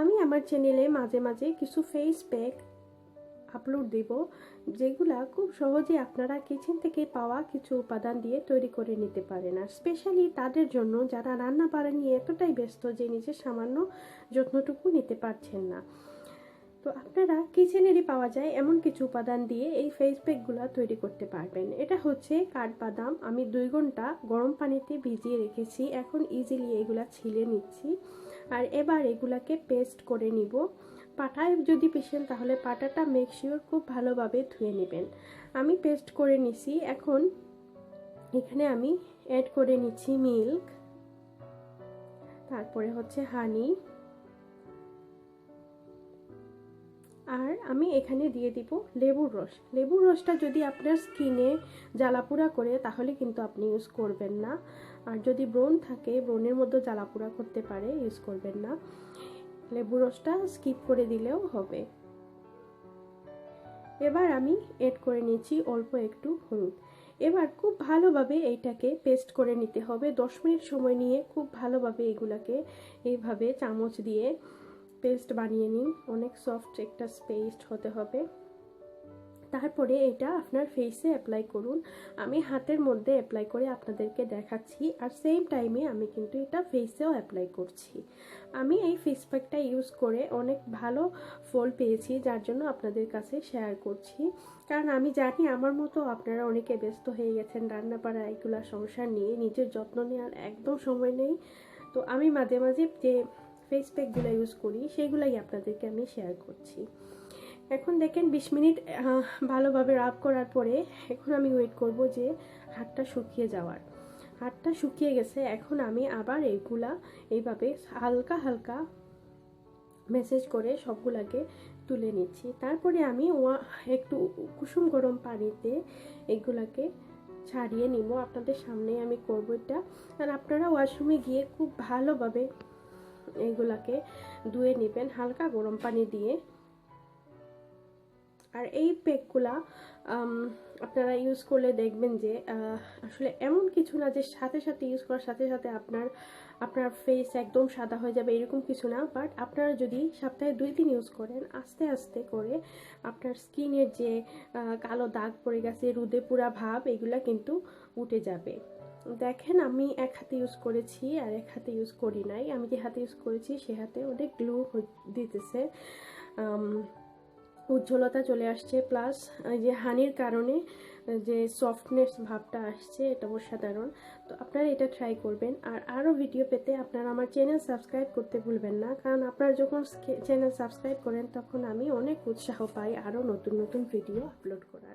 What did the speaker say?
আমি আমার চ্যানেলে মাঝে মাঝে কিছু ফেস প্যাক আপলোড দিব, যেগুলা খুব সহজে আপনারা কিচেন থেকে পাওয়া কিছু উপাদান দিয়ে তৈরি করে নিতে পারেন। আর স্পেশালি তাদের জন্য যারা রান্না বাড়া নিয়ে এতটাই ব্যস্ত যে নিজের সামান্য যত্নটুকু নিতে পারছেন না। তো আপনারা কিচেনেরই পাওয়া যায় এমন কিছু উপাদান দিয়ে এই ফেস প্যাকগুলো তৈরি করতে পারবেন। এটা হচ্ছে কাঠবাদাম। আমি দুই ঘণ্টা গরম পানিতে ভিজিয়ে রেখেছি। এখন ইজিলি এগুলা ছিলে নিচ্ছি। আর এবার এগুলাকে পেস্ট করে নিব। পাটায় যদি পিষেন তাহলে পাটাটা মেকশিওর খুব ভালোভাবে ধুয়ে নেবেন। আমি পেস্ট করে নিছি। এখন এখানে আমি অ্যাড করে নিচ্ছি মিল্ক তারপরে হচ্ছে হানি আর আমি এখানে দিয়ে দিব লেবুর রস। লেবুর রসটা যদি আপনার স্কিনে জ্বালাপুরা করে, তাহলে কিন্তু আপনি ইউজ করবেন না। আর যদি ব্রণ থাকে, ব্রণের মধ্যে জ্বালাপুরা করতে পারে ইউজ করবেন না। লেবু রসটা স্কিপ করে দিলেও হবে। এবার আমি এড করে নিয়েছি অল্প একটু হলুদ। এবার খুব ভালোভাবে এইটাকে পেস্ট করে নিতে হবে। দশ মিনিট সময় নিয়ে খুব ভালোভাবে এগুলাকে এইভাবে চামচ দিয়ে পেস্ট বানিয়ে নিন। অনেক সফট একটা পেস্ট হতে হবে। তারপরে এটা আপনার ফেসে অ্যাপ্লাই করুন। আমি হাতের মধ্যে অ্যাপ্লাই করে আপনাদেরকে দেখাচ্ছি। আর সেম টাইমে আমি কিন্তু এটা ফেসেও অ্যাপ্লাই করছি। আমি এই ফেস প্যাকটা ইউজ করে অনেক ভালো ফল পেয়েছি, যার জন্য আপনাদের কাছে শেয়ার করছি। কারণ আমি জানি আমার মতো আপনারা অনেকে ব্যস্ত হয়ে গেছেন রান্নাপাড়া এগুলো সংসার নিয়ে, নিজের যত্ন নেওয়ার একদম সময় নেই। তো আমি মাঝে মাঝে যে ফেস প্যাকগুলো ইউজ করি, সেগুলাই আপনাদেরকে আমি শেয়ার করছি। এখন দেখেন বিশ মিনিট ভালোভাবে রাব করার পরে এখন আমি ওয়েট করব যে হাতটা শুকিয়ে যাওয়ার। হাতটা শুকিয়ে গেছে, এখন আমি আবার এইগুলা এইভাবে হালকা হালকা মেসেজ করে সবগুলাকে তুলে নিচ্ছি। তারপরে আমি একটু কুসুম গরম পানিতে এগুলাকে ছাড়িয়ে নিব। আপনাদের সামনে আমি করব এটা। আর আপনারা ওয়াশরুমে গিয়ে খুব ভালোভাবে এইগুলাকে ধুয়ে নেবেন, হালকা গরম পানি দিয়ে। আর এই পেকগুলা আপনারা ইউজ করলে দেখবেন যে আসলে এমন কিছু না যে সাথে সাথে ইউজ করার সাথে সাথে আপনার আপনার ফেস একদম সাদা হয়ে যাবে এরকম কিছু না। বাট আপনারা যদি সপ্তাহে দুই দিন ইউজ করেন, আস্তে আস্তে করে আপনার স্কিনের যে কালো দাগ পড়ে গেছে, রুদে পুরা ভাব, এগুলা কিন্তু উঠে যাবে। দেখেন, আমি এক হাতে ইউজ করেছি আর এক হাতে ইউজ করি নাই। আমি যে হাতে ইউজ করেছি, সে হাতে অনেক গ্লু দিতেছে। উজ্জ্বলতা চলে আসছে। প্লাস যে হানির কারণে যে সফটনেস ভাবটা আসছে, এটা অসাধারণ। তো আপনারা এটা ট্রাই করবেন। আর আরও ভিডিও পেতে আপনারা আমার চ্যানেল সাবস্ক্রাইব করতে ভুলবেন না। কারণ আপনারা যখন চ্যানেল সাবস্ক্রাইব করেন, তখন আমি অনেক উৎসাহ পাই। আরও নতুন নতুন ভিডিও আপলোড করার।